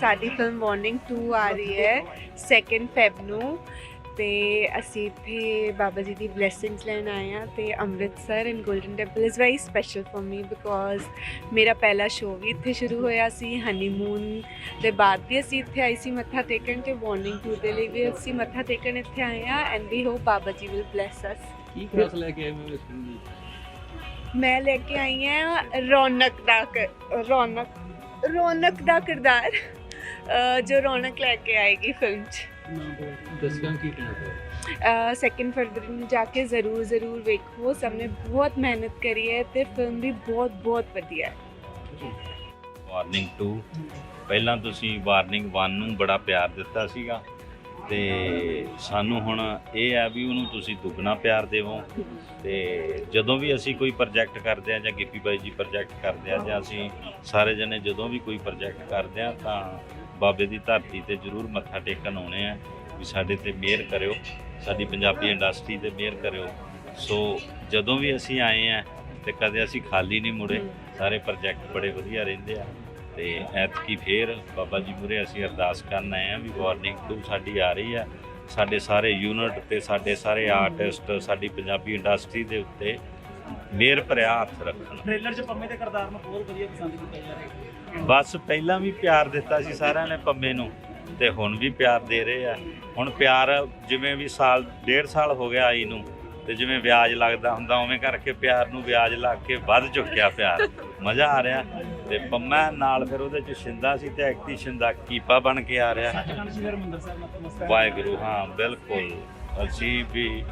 ਸਾਡੀ film warning 2 ਆ ਰਹੀ ਹੈ 2nd ਫੈਬ ਨੂੰ। ਤੇ ਅਸੀਂ ਇੱਥੇ ਬਾਬਾ ਜੀ ਦੀ ਬਲੇਸਿੰਗਸ ਲੈਣ ਆਏ ਆ ਤੇ Amritsar in Golden Temple is very special for me because ਮੇਰਾ ਪਹਿਲਾ ਸ਼ੋਅ ਵੀ ਇੱਥੇ ਸ਼ੁਰੂ ਹੋਇਆ ਸੀ ਹਨੀਮੂਨ ਦੇ ਬਾਅਦ ਵੀ ਅਸੀਂ ਇੱਥੇ ਆਈ ਸੀ ਮੱਥਾ ਟੇਕਣ ਤੇ ਵਾਰਨਿੰਗ 2 ਦੇ ਲਈ ਵੀ ਅਸੀਂ ਮੱਥਾ ਟੇਕਣ ਇੱਥੇ ਆਏ ਆ and we hop Baba ji will bless ਅਸ ਕੀ ਖਾਸ ਲੈ ਕੇ ਆਏ ਹੋ ਇਸ ਫਿਲਮ ਦੀ ਮੈਂ ਲੈ ਕੇ ਆਈ ਹਾਂ ਰੌਣਕ ਦਾ ਰੌਣਕ ਰੌਣਕ ਦਾ ਕਿਰਦਾਰ। ਜੋ ਰੌਣਕ ਲੈ ਕੇ ਆਏਗੀ ਫਿਲਮ 'ਚ। ਕੀ ਕਹਿਣਾ ਸੈਕਿੰਡ ਫਰਵਰੀ ਨੂੰ ਜਾ ਕੇ ਜ਼ਰੂਰ ਜ਼ਰੂਰ ਵੇਖੋ। ਸਭ ਨੇ ਬਹੁਤ ਮਿਹਨਤ ਕਰੀ ਹੈ ਤੇ ਫਿਲਮ ਵੀ ਬਹੁਤ ਬਹੁਤ ਵਧੀਆ ਹੈ। ਵਾਰਨਿੰਗ 2 ਪਹਿਲਾਂ ਤੁਸੀਂ ਵਾਰਨਿੰਗ 1 ਨੂੰ ਬੜਾ ਪਿਆਰ ਦਿੱਤਾ ਸੀਗਾ। ਤੇ ਸਾਨੂੰ ਹੁਣ ਇਹ ਆ ਵੀ ਉਹਨੂੰ ਤੁਸੀਂ ਦੁੱਗਣਾ ਪਿਆਰ ਦੇਵੋ। ਤੇ ਜਦੋਂ ਵੀ ਅਸੀਂ ਕੋਈ ਪ੍ਰੋਜੈਕਟ ਕਰਦੇ ਆ ਜਾਂ ਗਿੱਪੀ ਬਾਈ ਜੀ ਪ੍ਰੋਜੈਕਟ ਕਰਦੇ ਆ ਜਾਂ ਅਸੀਂ ਸਾਰੇ ਜਣੇ ਜਦੋਂ ਵੀ ਕੋਈ ਪ੍ਰੋਜੈਕਟ ਕਰਦੇ ਆ ਤਾਂ ਬਾਬੇ ਦੀ ਧਰਤੀ ਤੇ ਜ਼ਰੂਰ ਮੱਥਾ ਟੇਕਣ ਆਉਣੇ ਆ ਵੀ ਸਾਡੇ ਤੇ ਮਿਹਰ ਕਰਿਓ ਸਾਡੀ ਪੰਜਾਬੀ ਇੰਡਸਟਰੀ ਤੇ ਮਿਹਰ ਕਰਿਓ। ਸੋ ਜਦੋਂ ਵੀ ਅਸੀਂ ਆਏ ਆ ਤੇ ਕਦੇ ਅਸੀਂ ਖਾਲੀ ਨਹੀਂ ਮੁੜੇ ਸਾਰੇ ਪ੍ਰੋਜੈਕਟ ਬੜੇ ਵਧੀਆ ਰਹਿੰਦੇ ਆ। ਤੇ ਐਤਕੀ ਫੇਰ ਬਾਬਾ ਜੀ ਮੁਰੇ ਅਸੀਂ ਅਰਦਾਸ ਕਰਨ ਆਏ ਆ ਵੀ ਵਾਰਨਿੰਗ 2 ਸਾਡੀ ਆ ਰਹੀ ਆ ਸਾਡੇ ਸਾਰੇ ਯੂਨਿਟ ਤੇ ਸਾਡੇ ਸਾਰੇ ਆਰਟਿਸਟ ਸਾਡੀ ਪੰਜਾਬੀ ਇੰਡਸਟਰੀ ਦੇ ਉੱਤੇ ਮਿਹਰ ਭਰਿਆ ਹੱਥ ਰੱਖਣ। ਟ੍ਰੇਲਰ 'ਚ ਪੰਮੇ ਦੇ ਕਿਰਦਾਰ ਨੂੰ ਬਹੁਤ ਵਧੀਆ ਪਸੰਦ ਕੀਤਾ ਜਾ ਰਿਹਾ ਬਸ ਪਹਿਲਾਂ ਵੀ ਪਿਆਰ ਦਿੱਤਾ ਸੀ ਸਾਰਿਆਂ ਨੇ ਪੰਮੇ ਨੂੰ ਤੇ ਹੁਣ ਵੀ ਪਿਆਰ ਦੇ ਰਹੇ ਆ। ਹੁਣ ਪਿਆਰ ਜਿਵੇਂ ਵੀ ਸਾਲ ਡੇਢ ਸਾਲ ਹੋ ਗਿਆ ਆਈ ਨੂੰ ਤੇ ਜਿਵੇਂ ਵਿਆਜ ਲੱਗਦਾ ਹੁੰਦਾ ਉਵੇਂ ਕਰਕੇ ਪਿਆਰ ਨੂੰ ਵਿਆਜ ਲੱਗ ਕੇ ਵੱਧ ਚੁੱਕਿਆ ਪਿਆਰ। ਮਜ਼ਾ ਆ ਰਿਹਾ। ਤੇ ਪੰਮਾ ਨਾਲ ਫਿਰ ਉਹਦੇ ਚ ਸ਼ਿੰਦਾ ਸੀ ਤੇ ਐਕਟੀ ਸ਼ਿੰਦਾ ਕੀਪਾ ਬਣ ਕੇ ਆ ਰਿਹਾ। ਸੱਚਖੰਡ ਸ੍ਰੀ ਹਰਿਮੰਦਰ ਸਾਹਿਬ ਨਤਮਸਤਕ ਵਾਹਿਗੁਰੂ ਹਾਂ ਬਿਲਕੁਲ। ਅਸੀਂ ਵੀ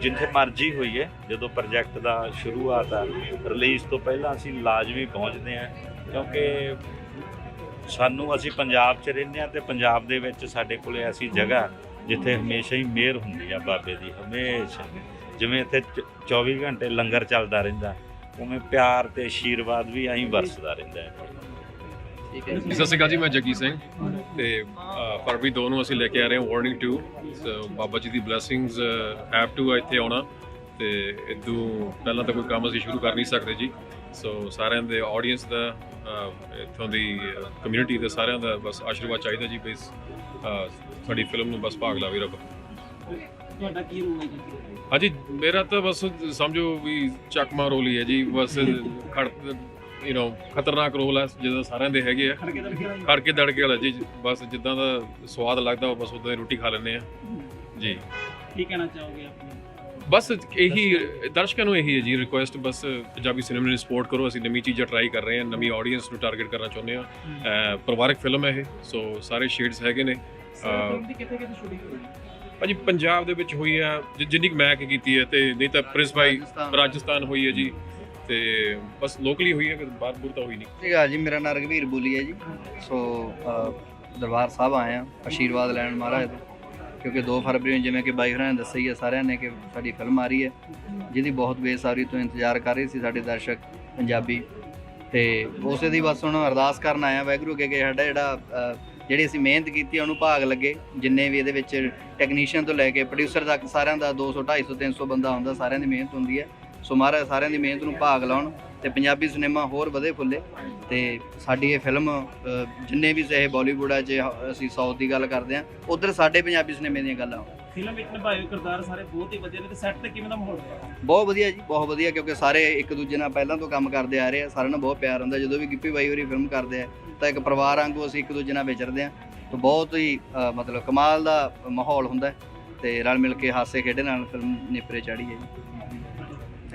ਜਿੱਥੇ ਮਰਜ਼ੀ ਹੋਈਏ ਜਦੋਂ ਪ੍ਰੋਜੈਕਟ ਦਾ ਸ਼ੁਰੂਆਤ ਆ ਰਿਲੀਜ਼ ਤੋਂ ਪਹਿਲਾਂ ਅਸੀਂ ਲਾਜ਼ਮੀ ਪਹੁੰਚਦੇ ਹਾਂ ਕਿਉਂਕਿ ਸਾਨੂੰ ਅਸੀਂ ਪੰਜਾਬ 'ਚ ਰਹਿੰਦੇ ਹਾਂ ਤੇ ਪੰਜਾਬ ਦੇ ਵਿੱਚ ਸਾਡੇ ਕੋਲੇ ਐਸੀ ਜਗ੍ਹਾ ਜਿੱਥੇ ਹਮੇਸ਼ਾ ਹੀ ਮਿਹਰ ਹੁੰਦੀ ਆ ਬਾਬੇ ਦੀ ਹਮੇਸ਼ਾ। ਜਿਵੇਂ ਇੱਥੇ ਚ- 24 ਘੰਟੇ ਲੰਗਰ ਚੱਲਦਾ ਰਹਿੰਦਾ। ਉਵੇਂ ਪਿਆਰ ਤੇ ਆਸ਼ੀਰਵਾਦ ਵੀ ਐਂ ਵਰਸਦਾ ਰਹਿੰਦਾ ਹੈ। ਠੀਕ ਹੈ ਸਤਿ ਸ਼੍ਰੀ ਅਕਾਲ ਜੀ ਮੈਂ ਜੱਗੀ ਸਿੰਘ ਤੇ ਫਰਵਰੀ ਦੋ ਨੂੰ ਅਸੀਂ ਲੈ ਕੇ ਆ ਰਹੇ ਹਾਂ warning 2 so Baba ji the blessings have to ਇੱਥੇ ਆਉਣਾ ਤੇ ਇਦੋਂ ਪਹਿਲਾਂ ਤਾਂ ਕੋਈ ਕੰਮ ਅਸੀਂ ਸ਼ੁਰੂ ਕਰ ਨਹੀਂ ਸਕਦੇ ਜੀ। ਸੋ ਸਾਰਿਆਂ ਦੇ ਆਡੀਅנס ਦਾ ਇੱਥੋਂ ਦੀ ਕਮਿਊਨਿਟੀ ਦੇ ਸਾਰਿਆਂ ਦਾ ਬਸ ਆਸ਼ੀਰਵਾਦ ਚਾਹੀਦਾ ਜੀ ਬਸ ਸਾਡੀ ਫਿਲਮ ਨੂੰ ਬਸ ਭਾਗ ਲਾਵੇ ਰੱਬ। ਤੁਹਾਡਾ ਕੀ ਰੋਲ ਹੈ ਜੀ? ਹਾਂਜੀ ਮੇਰਾ ਤਾਂ ਬਸ ਸਮਝੋ ਵੀ ਚੱਕਮਾ ਰੋਲ ਹੈ ਜੀ ਬਸ ਖੜ ਯੂ نو ਖਤਰਨਾਕ ਰੋਲ ਹੈ ਜਿਹਦਾ ਸਾਰਿਆਂ ਦੇ ਹੈਗੇ ਆ। ਖੜਕੇ ਦੜਕੇ ਵਾਲਾ। ਕੇ ਵਾਲਾ ਜੀ ਬਸ ਜਿੱਦਾਂ ਦਾ ਸਵਾਦ ਲੱਗਦਾ ਬਸ ਉਦਾਂ ਹੀ ਰੋਟੀ ਖਾ ਲੈਂਦੇ ਆ। ਜੀ। ਕੀ ਕਹਿਣਾ ਚਾਹੋਗੇ ਬਸ ਇਹੀ ਦਰਸ਼ਕਾਂ ਨੂੰ ਇਹੀ ਹੈ ਜੀ ਰਿਕੁਐਸਟ ਬਸ ਪੰਜਾਬੀ ਸਿਨੇਮਾ ਨੂੰ ਸਪੋਰਟ ਕਰੋ ਅਸੀਂ ਨਵੀਂ ਚੀਜ਼ਾਂ ਟਰਾਈ ਕਰ ਰਹੇ ਹਾਂ ਨਵੀਂ ਆਡੀਅנס ਨੂੰ ਟਾਰਗੇਟ ਕਰਨਾ ਚਾਹੁੰਦੇ ਹਾਂ। ਪਰਿਵਾਰਕ ਫਿਲਮ ਹੈ ਇਹ ਸੋ ਸਾਰੇ ਸ਼ੇਡਸ ਹੈਗੇ ਨੇ। ਕਿੱਥੇ ਕਿੱਥੇ ਸ਼ੂਟਿੰਗ ਹੋਈ? ਭਾਜੀ ਪੰਜਾਬ ਦੇ ਵਿੱਚ ਹੋਈ ਆ ਜਿ- ਜਿੰਨੀ ਕੁ ਮੈਂ ਕੀ ਕੀਤੀ ਹੈ ਤੇ ਨਹੀਂ ਤਾਂ ਪ੍ਰਿੰਸ ਭਾਈ ਰਾਜਸਥਾਨ। ਹੋਈ ਹੈ ਜੀ। ਤੇ ਬਸ ਲੋਕਲੀ ਹੋਈ ਹੈ ਕਿ ਬਾਹਰ ਬੂਰ ਤਾਂ ਹੋਈ ਨਹੀਂ। ਸੀਗਾ ਜੀ ਮੇਰਾ ਨਾਮ ਰਘਵੀਰ ਬੋਲੀ ਹੈ ਜੀ। ਸੋ ਅ, ਦਰਬਾਰ ਸਾਹਿਬ ਆਏ ਆ ਆਸ਼ੀਰਵਾਦ ਲੈਣ ਮਹਾਰਾਜ ਤੋਂ ਕਿਉਂਕਿ 2 ਫਰਵਰੀ ਨੂੰ ਜਿਵੇਂ ਕਿ ਬਾਈ ਹੋਰਾਂ ਨੇ ਦੱਸਿਆ ਹੀ ਹੈ ਸਾਰਿਆਂ ਨੇ ਕਿ ਸਾਡੀ ਫਿਲਮ ਆ ਰਹੀ ਹੈ ਜਿਹਦੀ ਬਹੁਤ ਬੇਸਬਰੀ ਤੋਂ ਇੰਤਜ਼ਾਰ ਕਰ ਰਹੇ ਸੀ ਸਾਡੇ ਦਰਸ਼ਕ ਪੰਜਾਬੀ। ਤੇ ਉਸੇ ਦੀ ਬਸ ਹੁਣ ਅਰਦਾਸ ਕਰਨ ਆਇਆ ਵਾਹਿਗੁਰੂ ਅੱਗੇ ਕਿ ਸਾਡਾ ਜਿਹੜਾ ਅ, ਜਿਹੜੀ ਅਸੀਂ ਮਿਹਨਤ ਕੀਤੀ ਹੈ ਉਹਨੂੰ ਭਾਗ ਲੱਗੇ। ਜਿੰਨੇ ਵੀ ਇਹਦੇ ਵਿੱਚ ਟੈਕਨੀਸ਼ੀਅਨ ਤੋਂ ਲੈ ਕੇ ਪ੍ਰੋਡਿਊਸਰ ਤੱਕ ਸਾਰਿਆਂ ਦਾ 200 250 300 ਬੰਦਾ ਹੁੰਦਾ ਸਾਰਿਆਂ ਦੀ ਮਿਹਨਤ ਹੁੰਦੀ ਹੈ। ਸੋ ਮਹਾਰਾਜ ਸਾਰਿਆਂ ਦੀ ਮਿਹਨਤ ਨੂੰ ਭਾਗ ਲਾਉਣ ਤੇ ਪੰਜਾਬੀ ਸਿਨੇਮਾ ਹੋਰ ਵਧੇ ਫੁੱਲੇ। ਤੇ ਸਾਡੀ ਇਹ ਫਿਲਮ ਜਿੰਨੇ ਵੀ ਚਾਹੇ ਬਾਲੀਵੁੱਡ ਆ ਜੇ ਅਸੀਂ ਸਾਊਥ ਦੀ ਗੱਲ ਕਰਦੇ ਆ ਉਧਰ ਸਾਡੇ ਪੰਜਾਬੀ ਸਿਨੇਮੇ ਦੀਆਂ ਗੱਲਾਂ। ਫਿਲਮ ਵਿੱਚ ਨਿਭਾਏ ਕਿਰਦਾਰ ਸਾਰੇ ਬਹੁਤ ਹੀ ਵਧੀਆ ਨੇ ਤੇ ਸੈੱਟ ਤੇ ਕਿਵੇਂ ਦਾ ਮਾਹੌਲ ਰਿਹਾ? ਬਹੁਤ ਵਧੀਆ ਜੀ ਬਹੁਤ ਵਧੀਆ ਕਿਉਂਕਿ ਸਾਰੇ ਇੱਕ ਦੂਜੇ ਨਾਲ ਪਹਿਲਾਂ ਤੋਂ ਕੰਮ ਕਰਦੇ ਆ ਰਹੇ ਆ ਸਾਰਿਆਂ ਨਾਲ ਬਹੁਤ ਪਿਆਰ ਹੁੰਦਾ। ਜਦੋਂ ਵੀ ਗਿੱਪੀ ਬਾਈ ਹੋਰੀ ਫਿਲਮ ਕਰਦੇ ਆ ਤਾਂ ਇੱਕ ਪਰਿਵਾਰ ਵਾਂਗੂ ਅਸੀਂ ਇੱਕ ਦੂਜੇ ਨਾਲ ਵਿਚਰਦੇ ਆ ਤਾਂ ਬਹੁਤ ਹੀ ਅ, ਮਤਲਬ ਕਮਾਲ ਦਾ ਮਾਹੌਲ ਹੁੰਦਾ ਹੈ ਤੇ ਰਲ ਮਿਲ ਕੇ ਹਾਸੇ ਖੇਡੇ ਨਾਲ ਫਿਲਮ ਨੇਪਰੇ ਚੜੀ ਹੈ ਜੀ।